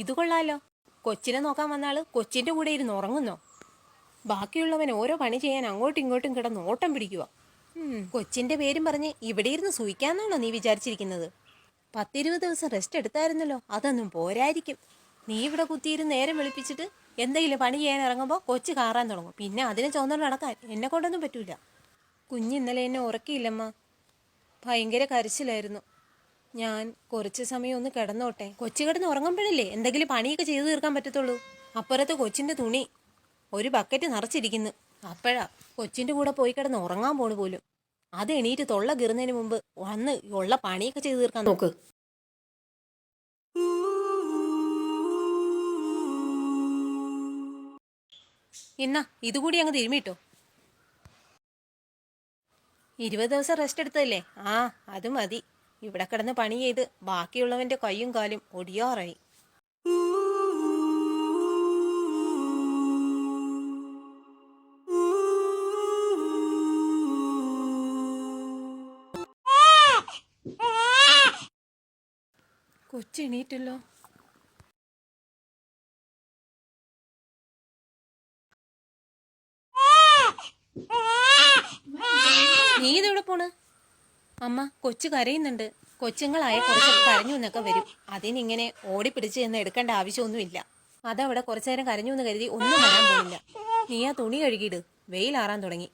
ഇത് കൊള്ളാലോ. കൊച്ചിനെ നോക്കാൻ വന്നാൾ കൊച്ചിന്റെ കൂടെ ഇരുന്ന് ഉറങ്ങുന്നോ. ബാക്കിയുള്ളവൻ ഓരോ പണി ചെയ്യാൻ അങ്ങോട്ടും ഇങ്ങോട്ടും കിടന്ന് ഓട്ടം പിടിക്കുക കൊച്ചിന്റെ പേരും പറഞ്ഞ് ഇവിടെ ഇരുന്ന് സൂയിക്കാന്നാണോ നീ വിചാരിച്ചിരിക്കുന്നത്? പത്തിരുപത് ദിവസം റെസ്റ്റ് എടുത്തായിരുന്നല്ലോ അതൊന്നും പോരായിരിക്കും. നീ ഇവിടെ കുത്തിയിരുന്ന് നേരം വെളുപ്പിച്ചിട്ട് എന്തെങ്കിലും പണി ചെയ്യാൻ ഇറങ്ങുമ്പോൾ കൊച്ചു കാറാൻ തുടങ്ങും. പിന്നെ അതിനെ ചോന്നോണ്ട് നടക്കാൻ എന്നെ കൊണ്ടൊന്നും പറ്റൂല. കുഞ്ഞ് ഇന്നലെ എന്നെ ഉറക്കിയില്ലമ്മ. ഭയങ്കര കരച്ചിലായിരുന്നു. ഞാൻ കുറച്ച് സമയം ഒന്ന് കിടന്നോട്ടെ. കൊച്ചു കിടന്ന് ഉറങ്ങുമ്പോഴല്ലേ എന്തെങ്കിലും പണിയൊക്കെ ചെയ്തു തീർക്കാൻ പറ്റത്തുള്ളൂ. അപ്പുറത്ത് കൊച്ചിന്റെ തുണി ഒരു ബക്കറ്റ് നിറച്ചിരിക്കുന്നു. അപ്പോഴാ കൊച്ചിന്റെ കൂടെ പോയി കിടന്ന് ഉറങ്ങാൻ പോണു പോലും. അത് എണീറ്റ് തൊള്ള കീറുന്നതിന് മുമ്പ് വന്ന് ഉള്ള പണിയൊക്കെ ചെയ്തു തീർക്കാൻ നോക്ക്. എന്നാ ഇതുകൂടി അങ്ങ് തിരുമിട്ടോ ഇരുപത് ദിവസം റെസ്റ്റ് എടുത്തതല്ലേ? ആ അത് മതി. ഇവിടെ കിടന്ന് പണി ചെയ്ത് ബാക്കിയുള്ളവന്റെ കൈയും കാലും ഒടിയാറായി. കൊച്ചെണീറ്റല്ലോ. നീ ഇതെവിടെ പോണ്? അമ്മ കൊച്ചു കരയുന്നുണ്ട്. കൊച്ചുങ്ങളായ കുറച്ച് കരഞ്ഞു എന്നൊക്കെ വരും. അതിനിങ്ങനെ ഓടിപ്പിടിച്ച് എന്ന് എടുക്കേണ്ട ആവശ്യമൊന്നുമില്ല. അതവിടെ കുറച്ചു നേരം കരഞ്ഞു എന്ന് കരുതി ഒന്നും വരാൻ പോകില്ല നീ ആ തുണി കഴുകിയിട്. വെയിലാറാൻ തുടങ്ങി.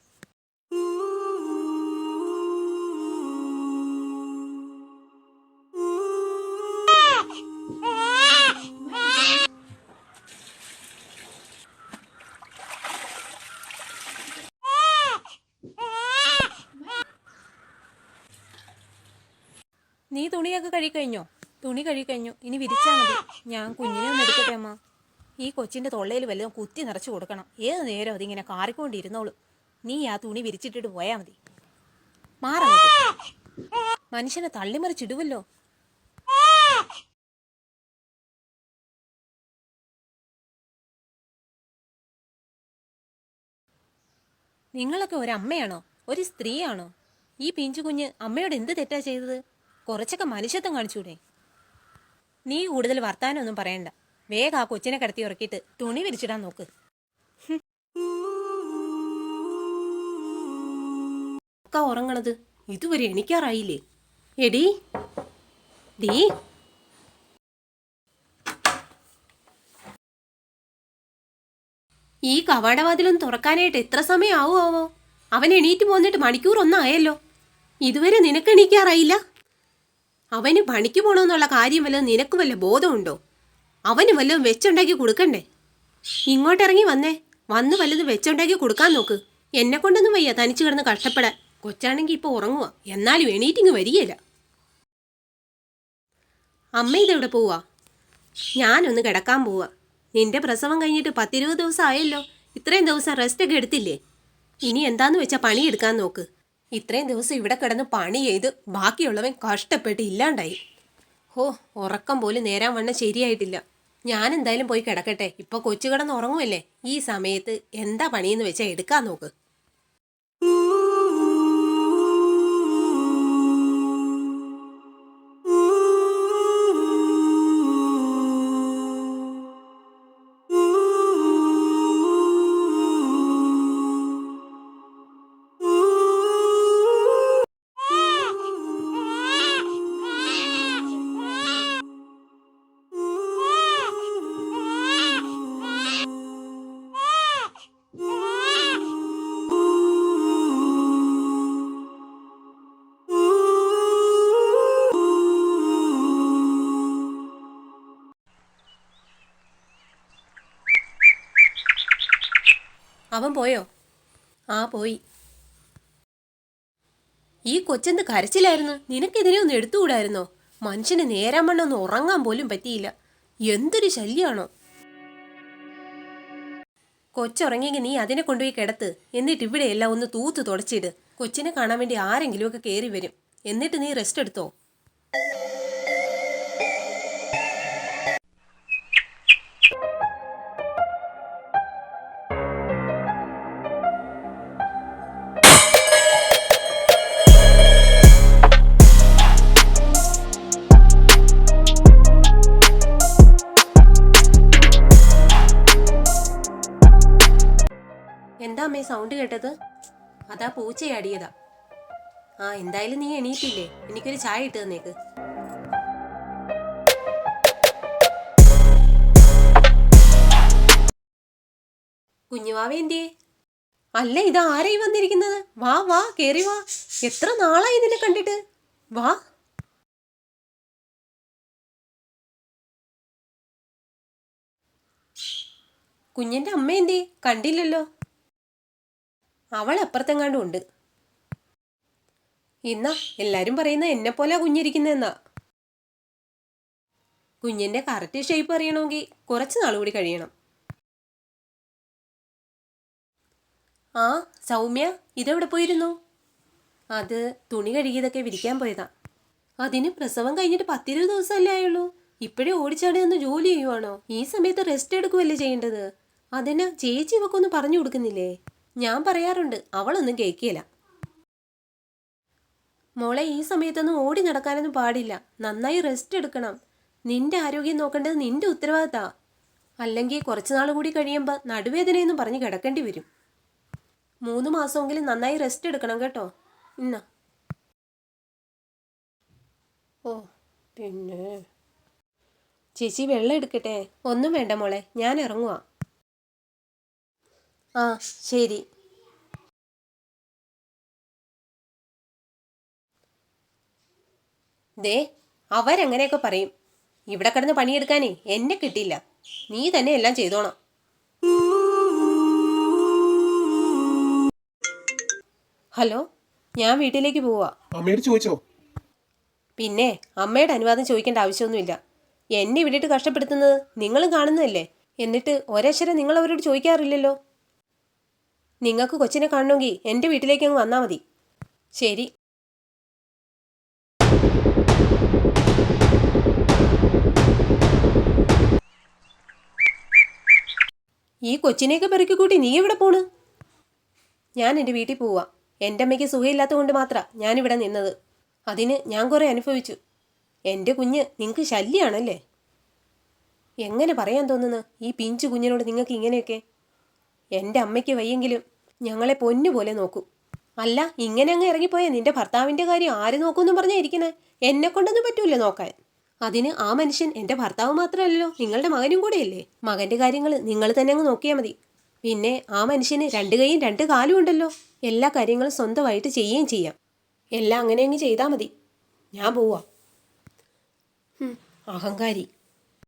തുണിയൊക്കെ കഴുകിക്കഴിഞ്ഞോ? തുണി കഴുകിക്കഴിഞ്ഞു. ഇനി വിരിച്ചാൽ മതി. ഞാൻ കുഞ്ഞിനെ ഒന്ന് എടുക്കട്ടെ അമ്മ. ഈ കൊച്ചിന്റെ തൊള്ളയിൽ വല്ലതും കുത്തി നിറച്ചു കൊടുക്കണം. ഏത് നേരം അതിങ്ങനെ കാറിക്കൊണ്ടിരുന്നോളൂ. നീ ആ തുണി വിരിച്ചിട്ടിട്ട് പോയാൽ മതി. മാറാ മനുഷ്യനെ തള്ളിമറിച്ചിടുവല്ലോ നിങ്ങളൊക്കെ ഒരു അമ്മയാണോ ഒരു സ്ത്രീയാണോ? ഈ പിഞ്ചു കുഞ്ഞ് അമ്മയോട് എന്ത് തെറ്റാ ചെയ്തത്? കുറച്ചൊക്കെ മനുഷ്യത്വം കാണിച്ചൂടെ. നീ കൂടുതൽ വർത്താനൊന്നും പറയണ്ട. വേഗം ആ കൊച്ചിനെ കിടത്തി ഉറക്കിയിട്ട് തുണി വിരിച്ചിടാൻ നോക്ക്. ഒക്കെ ഉറങ്ങണത് ഇതുവരെ എണീക്കാറായില്ലേ? എടി. ഡീ ഈ കവാടവാതിലും തുറക്കാനായിട്ട് എത്ര ആവുമാവോ അവൻ എണീറ്റ് പോന്നിട്ട് മണിക്കൂർ ഒന്നായല്ലോ ഇതുവരെ നിനക്ക് എണീക്കാറായില്ല? അവന് പണിക്ക് പോണമെന്നുള്ള കാര്യം വല്ലതും നിനക്ക് വല്ല ബോധമുണ്ടോ? അവന് വല്ലതും വെച്ചുണ്ടാക്കി കൊടുക്കണ്ടേ? ഇങ്ങോട്ടിറങ്ങി വന്നേ. വന്ന് വല്ലതും വെച്ചുണ്ടാക്കി കൊടുക്കാൻ നോക്ക്. എന്നെ കൊണ്ടൊന്നും വയ്യ തനിച്ച് കിടന്ന് കഷ്ടപ്പെടാൻ. കൊച്ചാണെങ്കിൽ ഇപ്പോൾ ഉറങ്ങുക എന്നാലും എണീറ്റിങ് വരികയില്ല. അമ്മ ഇതെവിടെ പോവാ? ഞാനൊന്ന് കിടക്കാൻ പോവാ. നിന്റെ പ്രസവം കഴിഞ്ഞിട്ട് പത്തിരുപത് ദിവസം ആയല്ലോ. ഇത്രയും ദിവസം റെസ്റ്റ് ഒക്കെ എടുത്തില്ലേ? ഇനി എന്താന്ന് വെച്ചാൽ പണിയെടുക്കാൻ നോക്ക്. ഇത്രയും ദിവസം ഇവിടെ കിടന്ന് പണി ചെയ്ത് ബാക്കിയുള്ളവൻ കഷ്ടപ്പെട്ട് ഇല്ലാണ്ടായി. ഹോ ഉറക്കം പോലും നേരാൻ വണ്ണം ശരിയായിട്ടില്ല. ഞാൻ എന്തായാലും പോയി കിടക്കട്ടെ. ഇപ്പൊ കൊച്ചു കിടന്ന് ഉറങ്ങുമല്ലേ? ഈ സമയത്ത് എന്താ പണിയെന്ന് വെച്ചാൽ എടുക്കാൻ നോക്ക്. അവൻ പോയോ? ആ പോയി. ഈ കൊച്ചെന്ത് കരച്ചിലായിരുന്നു? നിനക്കെതിരെ ഒന്ന് എടുത്തുകൂടായിരുന്നോ? മനുഷ്യന് നേരാൻ വണ്ണം ഒന്ന് ഉറങ്ങാൻ പോലും പറ്റിയില്ല. എന്തൊരു ശല്യാണോ? കൊച്ചുറങ്ങിയെങ്കിൽ നീ അതിനെ കൊണ്ടുപോയി കിടത്ത്. എന്നിട്ട് ഇവിടെ എല്ലാം ഒന്ന് തൂത്ത് തുടച്ചിട്. കൊച്ചിനെ കാണാൻ വേണ്ടി ആരെങ്കിലുമൊക്കെ കയറി വരും. എന്നിട്ട് നീ റെസ്റ്റ് എടുത്തോ? എന്താ അമ്മേ സൗണ്ട് കേട്ടത്? അതാ പൂച്ചയാടിയതാ ആ എന്തായാലും നീ എണീറ്റില്ലേ? എനിക്കൊരു ചായ ഇട്ട് തന്നേക്ക്. കുഞ്ഞുവാവ എന്തിയേ? അല്ല ഇത് ആരായി വന്നിരിക്കുന്നത്? വാ വാ കേറി വാ. എത്ര നാളായി നിന്നെ കണ്ടിട്ട്? വാ. കുഞ്ഞിന്റെ അമ്മ എന്തേ കണ്ടില്ലല്ലോ. അവൾ അപ്പുറത്തെങ്ങാണ്ടും ഉണ്ട് ഇന്നാ എല്ലാരും പറയുന്ന എന്നെ പോലെ കുഞ്ഞിരിക്കുന്നെന്നാ കുഞ്ഞിന്റെ കറക്റ്റ് ഷേപ്പ് അറിയണമെങ്കിൽ കുറച്ച് നാൾ കൂടി കഴിയണം. ആ സൗമ്യ ഇതെവിടെ പോയിരുന്നു? അത് തുണി കഴുകിയതൊക്കെ വിരിക്കാൻ പോയതാ. അതിന് പ്രസവം കഴിഞ്ഞിട്ട് പത്തിരുപത് ദിവസമല്ലേ ആയുള്ളൂ. ഇപ്പോഴേ ഓടിച്ചാടി നിന്ന് ജോലി ചെയ്യുവാണോ? ഈ സമയത്ത് റെസ്റ്റ് എടുക്കുവല്ലേ ചെയ്യേണ്ടത്? അതിന് ചേച്ചി ഇവക്കൊന്നും പറഞ്ഞു കൊടുക്കുന്നില്ലേ? ഞാൻ പറയാറുണ്ട് അവളൊന്നും കേൾക്കില്ല മോളെ ഈ സമയത്തൊന്നും ഓടി നടക്കാനൊന്നും പാടില്ല. നന്നായി റെസ്റ്റ് എടുക്കണം. നിന്റെ ആരോഗ്യം നോക്കേണ്ടത് നിന്റെ ഉത്തരവാദിത്താ. അല്ലെങ്കിൽ കുറച്ച് നാൾ കൂടി കഴിയുമ്പോൾ നടുവേദനയെന്നും പറഞ്ഞ് കിടക്കേണ്ടി വരും. മൂന്ന് മാസമെങ്കിലും നന്നായി റെസ്റ്റ് എടുക്കണം കേട്ടോ. ഇന്ന. ഓ പിന്നെ. ചേച്ചി വെള്ളം എടുക്കട്ടെ? ഒന്നും വേണ്ട മോളെ ഞാൻ ഇറങ്ങുക ആ ശരി. ദേ അവരങ്ങനെയൊക്കെ പറയും. ഇവിടെ കിടന്ന് പണിയെടുക്കാനേ എന്നെ കിട്ടിയില്ല. നീ തന്നെ എല്ലാം ചെയ്തോണം. ഹലോ ഞാൻ വീട്ടിലേക്ക് പോവാ. അമ്മയോട് ചോദിച്ചോ? പിന്നെ അമ്മയുടെ അനുവാദം ചോദിക്കേണ്ട ആവശ്യമൊന്നുമില്ല. എന്നെ വിട്ടിട്ട് കഷ്ടപ്പെടുത്തുന്നത് നിങ്ങളും കാണുന്നതല്ലേ? എന്നിട്ട് ഒരക്ഷരം നിങ്ങൾ അവരോട് ചോദിക്കാറില്ലല്ലോ. നിങ്ങൾക്ക് കൊച്ചിനെ കാണണമെങ്കിൽ എന്റെ വീട്ടിലേക്ക് അങ്ങ് വന്നാൽ മതി. ശരി. ഈ കൊച്ചിനെയൊക്കെ പെറുക്കി കൂട്ടി നീ എവിടെ പോണ്? ഞാൻ എന്റെ വീട്ടിൽ പോവാ. എന്റെ അമ്മയ്ക്ക് സുഖമില്ലാത്തത് കൊണ്ട് മാത്രം ഞാനിവിടെ നിന്നത്. അതിന് ഞാൻ കുറേ അനുഭവിച്ചു. എന്റെ കുഞ്ഞ് നിങ്ങൾക്ക് ശല്യമാണല്ലേ എങ്ങനെ പറയാൻ തോന്നുന്നു? ഈ പിഞ്ചു കുഞ്ഞിനോട് നിങ്ങൾക്ക് ഇങ്ങനെയൊക്കെ എന്റെ അമ്മയ്ക്ക് വയ്യെങ്കിലും ഞങ്ങളെ പൊന്നുപോലെ നോക്കൂ. അല്ല ഇങ്ങനെ അങ്ങ് ഇറങ്ങിപ്പോയ നിന്റെ ഭർത്താവിന്റെ കാര്യം ആര് നോക്കുമെന്ന് പറഞ്ഞാ ഇരിക്കണേ? എന്നെ കൊണ്ടൊന്നും പറ്റൂല നോക്കാൻ. അതിന് ആ മനുഷ്യൻ എന്റെ ഭർത്താവ് മാത്രമല്ലല്ലോ നിങ്ങളുടെ മകനും കൂടെയല്ലേ? മകന്റെ കാര്യങ്ങൾ നിങ്ങൾ തന്നെ അങ്ങ് നോക്കിയാൽ മതി. പിന്നെ ആ മനുഷ്യന് രണ്ട് കൈയും രണ്ട് കാലും ഉണ്ടല്ലോ. എല്ലാ കാര്യങ്ങളും സ്വന്തമായിട്ട് ചെയ്യുകയും ചെയ്യാം. എല്ലാം അങ്ങനെ അങ്ങ് ചെയ്താൽ മതി. ഞാൻ പോവാ. അഹങ്കാരി.